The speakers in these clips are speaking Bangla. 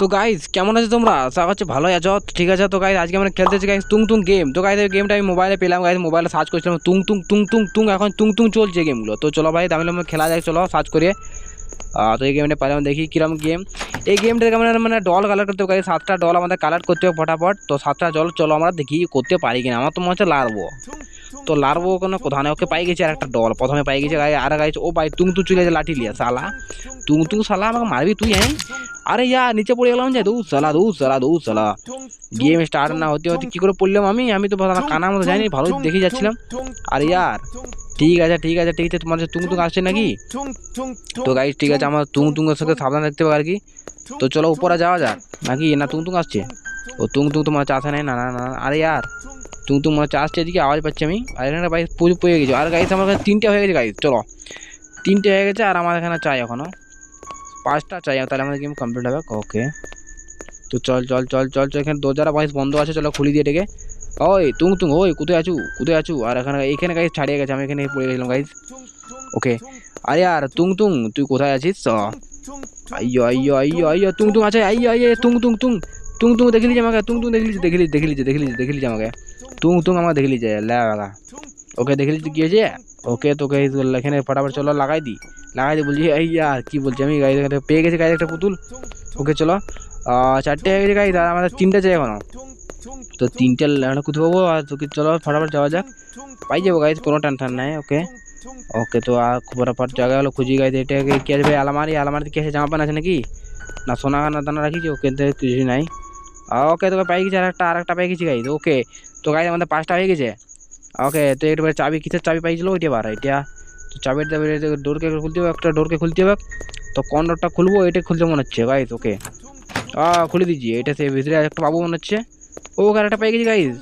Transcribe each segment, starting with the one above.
তো গাইজ কেমন আছো তোমরা? আশা করছি ভালোই আছো। ঠিক আছে, তো গাইজ আজকে আমরা খেলতেছি গাইজ তুং তুং গেম তো গাইজ গেমটা আমি মোবাইলে পেলাম। গাইজ মোবাইলে সার্চ করছিলাম তুং তুং তুং তুং তুং এখন তুং তুং চলছে গেমগুলো তো চলো ভাই, তাহলে আমরা খেলা যায় চলো সার্চ করে তো এই গেমটা পাইলাম দেখি কিরম গেম এই গেমটাকে আমরা মানে ডল কালার করতে হবে সাতটা ডল আমাদের কালার করতে হবে ফটাফট। তো সাতটা জল চলো আমরা দেখি করতে পারি কিনা। আমার তো মনে হচ্ছে লারবো তো লারবো কোনো নেই ওকে পাই গেছে আর একটা ডল প্রথমে পাই গেছে গায়ে আর গাইছে ও ভাই তুং তু চলে গেছে লাঠি লিয়া সালা তুং তুং সালা আমাকে মারবি তুই হ্যাঁ? আরে ইয়া, নিচে পড়ে গেলাম যে দু সালা দু সালা দু সালা গেম স্টার্ট না হতে হতে কি করে পড়লাম আমি? আমি তো কানা মতো যাইনি ভালো দেখে যাচ্ছিলাম। আর ইয়ার ঠিক আছে ঠিক আছে ঠিক আছে, তোমার তুং তুং আসছে নাকি? তো গাইজ ঠিক আছে, আমার তুং তুং এর সাথে সাবধান দেখতে হবে আর কি। তো চলো উপরে যাওয়া যাক। নাকি? না তুং তুং আসছে। ও তুং তুং তোমার চাষ নেই? না না না আরে ইয়ার তুং তুং মানে চাষটা এদিকে, আওয়াজ পাচ্ছি আমি। আর এখানে ভাই পুজো পেয়ে গেছে। আর গাইজ আমার কাছে তিনটে হয়ে গেছে গাইজ চলো। তিনটে হয়ে গেছে, আর আমার এখানে চাই এখনও। পাঁচটা চাই, তাহলে আমাদের গেম কমপ্লিট হবে। ওকে তো চল চল চল চল চল, এখানে দরজাটা বাইশ বন্ধ আছে, চলো খুলি দিয়ে ডেকে ওই তুং তুং ওই, কোথায় আছু? কোথায় আছু? আর এখানে এইখানে গাইজ ছাড়িয়ে গেছে, আমি এখানে পড়ে গেছিলাম গাইজ ওকে আরে আর তুং তুং তুই কোথায় আছিস। আইয়ো আইয়ো আইয়ো আইয়ো তুং তুং আছে আইয়ো আইয়ো তুং তুং তুং তুং তুং দেখে লিজে আমাকে তুং তুং দেখে লিজে দেখে লিজে দেখে লিজে দেখে লিজে দেখে লিজে আমাকে। তুং তুং আমাকে দেখে লিজে লে বাগা ওকে, দেখে লিজে কি হয়েছে? ওকে তোকে এখানে ফটাফট চলো, লাগাই দি। লাগাই দি বলছি, এই আর কি বলছি আমি গাড়ি পেয়ে গেছি গাড়ি একটা পুতুল। ওকে, চলো। চারটে হয়ে গেছে গাড়ি আর আমাদের তিনটে চাই এখনও। তো তিনটে আমরা কোথাও পাবো আর তোকে চলো ফটাফট যাওয়া যাক। পাই যাব গাড়ি কোনো টেনশন নাই ওকে ওকে তো আর ফটাফট জায়গা হলো খুঁজি গাড়ি এটাকে কি আসবে? আলামারি, আলামারিতে কি আছে, জামা প্যান্ট আছে নাকি? না, সোনা গানা দানা রাখিছি ওকে তো কিছু নাই। ওকে তোকে পাই গেছি আর একটা আর একটা পাই গেছি গাইজ ওকে তো গাইজ আমাদের পাঁচটা হয়ে গেছে। ওকে তো এবার চাবি, কিসের চাবি পাইছিল? ওইটা বার, এটা। তো চাবির চাবি ডোরকে খুলতে হবে, একটা ডোরকে খুলতে হবে। তো কোন ডোরটা খুলবো, এটা খুলতে মনে হচ্ছে গাইজ ওকে খুলে দিচ্ছি, এটা সে ভিতরে একটা পাবো মনে হচ্ছে। ও ওখানে একটা পেয়ে গেছি গাইজ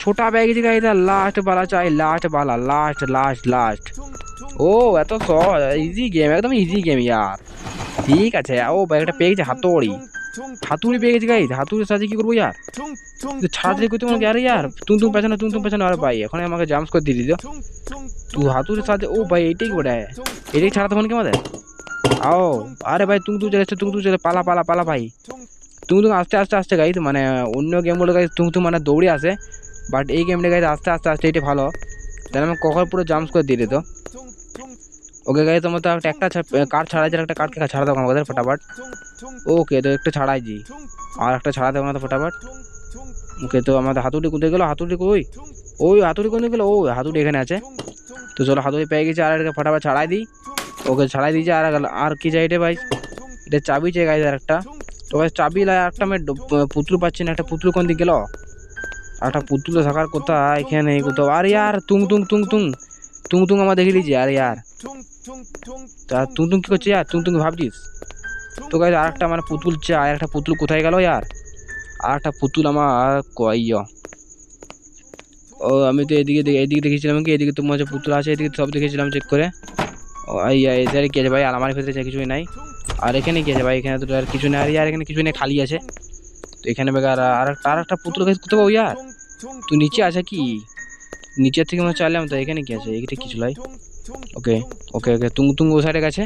ছোটা পেয়ে গেছি গাইজ আর লাস্ট বালা চাই লাস্ট বালা লাস্ট লাস্ট লাস্ট ও এত সহজ ইজি গেম একদম ইজি গেম ইয়ার ঠিক আছে ও ভাই একটা পেয়ে গেছে হাতুড়ি হাতুড়ি পেয়ে গেছি গাইজ হাতুড়ির সাথে কি করব ইয়ার তুই ছাড়াছাড়ি করতে মনে আরে ইয়ার তুম তুম পেছনে তুম তুম পেছনে আরে ভাই এখন আমাকে জাম্পস করে দিয়ে দিল তুই হাতুড়ির সাথে ও ভাই এইটাই কি ওটা এটাই ছাড়াতে ফোন কি আমাদের আও আরে ভাই তুম তুম চলে এসছে তুম তুম চলে পালা পালা পালা ভাই তুম তুম আস্তে আস্তে আস্তে গাইজ মানে অন্য গেমগুলো গাইজ তুম তুম মানে দৌড়ে আসে। বাট এই গেমটা গাইজ আস্তে আস্তে আস্তে এটা ভালো। তাহলে আমি কখন পুরো জাম্পস করে দিয়ে দিত। ওকে গাইজ তোমার তো একটা একটা কার্ড ছাড়াই যার একটা কার্ডকে ছাড়া দেবো আমাদের ফটাফট। ওকে তো একটা ছাড়াই জি আর একটা ছাড়া দেবো আমাদের ফটাফট। ওকে তো আমাদের হাতুড়ি কোথায় গেলো? হাতুড়ি কই? ওই হাতুড়ি কোথায় গেলো? ও হাতুড়ি এখানে আছে। তো চলো হাতুড়ি পেয়ে গেছে, আর একটা ফটাফট ছাড়াই দিই। ওকে ছাড়াই দিয়েছে, আর আর কি চাই এটা ভাই এটা চাবি চাই গাইজ আর একটা। তো চাবি লাই একটা ড- পুতুল পাচ্ছি না, একটা পুতুল কোন দিকে গেল? একটা পুতুল থাকার কথা, এখানে কোথাও। আর ইয়ার, তুং তুং তুং তুং। তুং তুং আমার দেখে লিজি আর ইয়ার। তা তুং তুং কি করছে ইয়ার? তুং তুং ভাবছিস? তো গাইজ আর একটা মানে পুতুল আর একটা পুতুল কোথায় গেল ইয়ার? আর একটা পুতুল আমার কইয় ও, আমি তো এদিকে এদিকে দেখেছিলাম কি? এদিকে তো মনে হচ্ছে পুতুল আছে, এদিকে সব দেখেছিলাম চেক করে। এদের আছে ভাই আলমারির ভিতরে কিছুই নাই। আর এখানে আছে ভাই, এখানে তো আর কিছু নেই, আর এখানে কিছু নেই, খালি আছে। তো এখানে বেকার আর আর একটা পুতুল গাছ কোথাও ইয়ার? তো নিচে আছে কি? নিচের থেকে মনে চাইলাম, তো এখানে কি আছে? এইটা কিছু লাই। ওকে ওকে ওকে তুং তুং ও সাইডে গেছে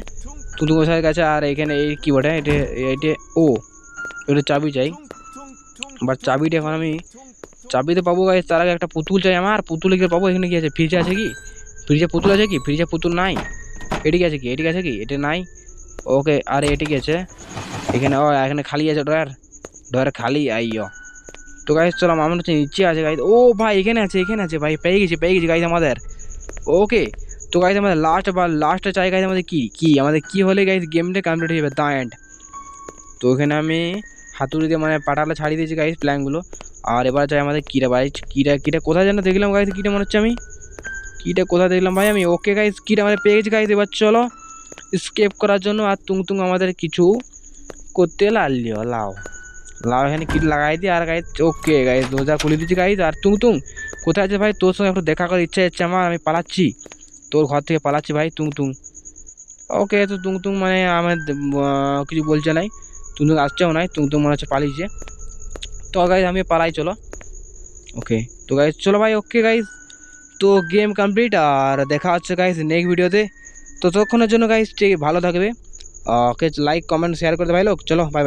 তুং তুং ও সাইডে গেছে আর এখানে এই কি বটে, এটা এটা, ও, এটা চাবি চাই। বাট চাবিটা এখন আমি চাবিতে পাবো গাইজ তার আগে একটা পুতুল চাই আমার, পুতুলে গিয়ে পাবো, এখানে কি আছে? ফ্রিজে আছে কি? ফ্রিজে পুতুল আছে কি? ফ্রিজে পুতুল নাই। এটি আছে কি? এটি আছে কি? এটা নাই? ওকে, আরে এটি আছে। এখানে, ও, এখানে খালি আছে ডয়ার ডয়ার খালি আইও তো গাইজ চলো, আমার হচ্ছে নিচে আছে গাইজ ও ভাই, এখানে আছে এখানে আছে ভাই, পেয়ে গেছি পেয়ে গেছি গাইজ আমাদের। ওকে, তো গাইজ আমাদের লাস্ট বা লাস্টটা চাই গাইজ আমাদের কি? কি? আমাদের কি হলে গাইজ গেমটা কমপ্লিট হয়ে যাবে? দা এন্ড তো এখানে আমি হাতুড়ি দিয়ে মানে পাটালা ছাড়িয়ে দিয়েছি গাইজ প্ল্যানগুলো আর এবার চাই আমাদের কিরা, ভাই, কিরা কিরা, কোথায় যেন দেখলাম গাইজ কিটা মনে হচ্ছে আমি? কিটা কোথায় দেখলাম ভাই? আমি ওকে গাইজ কিটা আমাদের পেয়ে গেছি গাইজ এবার চলো স্কেপ করার জন্য আর তুং তুং আমাদের কিছু করতে লালিও লাও। লাও, এখানে কিট লাগাই দিই আর গাইজ ওকে গাইজ দরজা খুলে দিচ্ছি গাইজ আর তুং তুং, কোথায় আছে ভাই? তোর সঙ্গে একটু দেখা করার ইচ্ছা হচ্ছে আমার, আমি পালাচ্ছি। তোর ঘর থেকে পালাচ্ছি ভাই, তুং তুং। ওকে তো তুং তুং মানে আমার কিছু বলছে নাই। তুং তুং আসছেও নাই, তুং তুং মনে হচ্ছে পালিয়েছে। তো গাইজ আমি পালাই, চলো। ওকে তো গাইজ চলো ভাই ওকে গাইজ তো গেম কমপ্লিট আর দেখা হচ্ছে গাইস নেক্সট ভিডিওতে তো ততক্ষণের জন্য গাইস ঠিক ভালো থাকবে। ওকে লাইক কমেন্ট শেয়ার করতে ভাই লোক। চলো বাই বাই